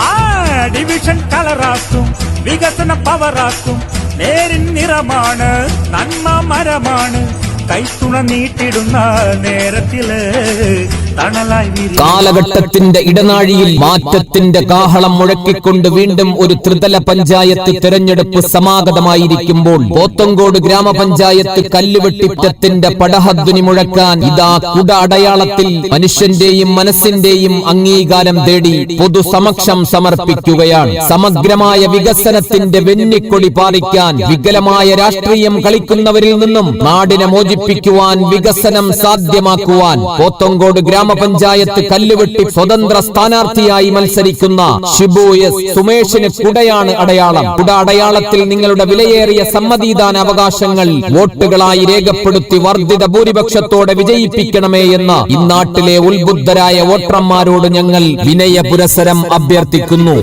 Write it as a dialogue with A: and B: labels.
A: ആ ഡിവിഷൻ കളറാക്കും വികസന പവറാക്കും നേരിൻ നിറമാണ് നന്മ മരമാണ് കൈത്തുണ നീട്ടിടുന്ന നേരത്തില് തണലായി വിരി
B: കാലഘട്ടത്തിന്റെ ഇടനാഴിയിൽ മാറ്റത്തിന്റെ കാഹളം മുഴക്കിക്കൊണ്ട് വീണ്ടും ഒരു ത്രിതല പഞ്ചായത്ത് തെരഞ്ഞെടുപ്പ് സമാഗതമായിരിക്കുമ്പോൾ പോത്തങ്കോട് ഗ്രാമപഞ്ചായത്ത് കല്ലുവെട്ടിറ്റത്തിന്റെ പടഹധ്വനി മുഴക്കാൻ ഇതാ കുട അടയാളത്തിൽ മനുഷ്യന്റെയും മനസ്സിന്റെയും അംഗീകാരം തേടി പൊതുസമക്ഷം സമർപ്പിക്കുകയാണ്. സമഗ്രമായ വികസനത്തിന്റെ വെന്നിക്കൊടി പാലിക്കാൻ വികലമായ രാഷ്ട്രീയം കളിക്കുന്നവരിൽ നിന്നും നാടിനെ മോചിപ്പിക്കുവാൻ വികസനം സാധ്യമാക്കുവാൻ പോത്തങ്കോട് ഗ്രാമപഞ്ചായത്ത് കല്ലുവെട്ടി സ്വതന്ത്ര സ്ഥാനാർത്ഥിയായി മത്സരിക്കുന്ന ഷിബു എസ് സുമേഷിന് കുടയാണ് അടയാളം. കുട അടയാളത്തിൽ നിങ്ങളുടെ വിലയേറിയ സമ്മതിദാന അവകാശങ്ങൾ വോട്ടുകളായി രേഖപ്പെടുത്തി വർദ്ധിത ഭൂരിപക്ഷത്തോടെ വിജയിപ്പിക്കണമേ എന്ന് ഇന്നാട്ടിലെ ഉത്ബുദ്ധരായ വോട്ടർമാരോട് ഞങ്ങൾ വിനയ പുരസരം അഭ്യർത്ഥിക്കുന്നു.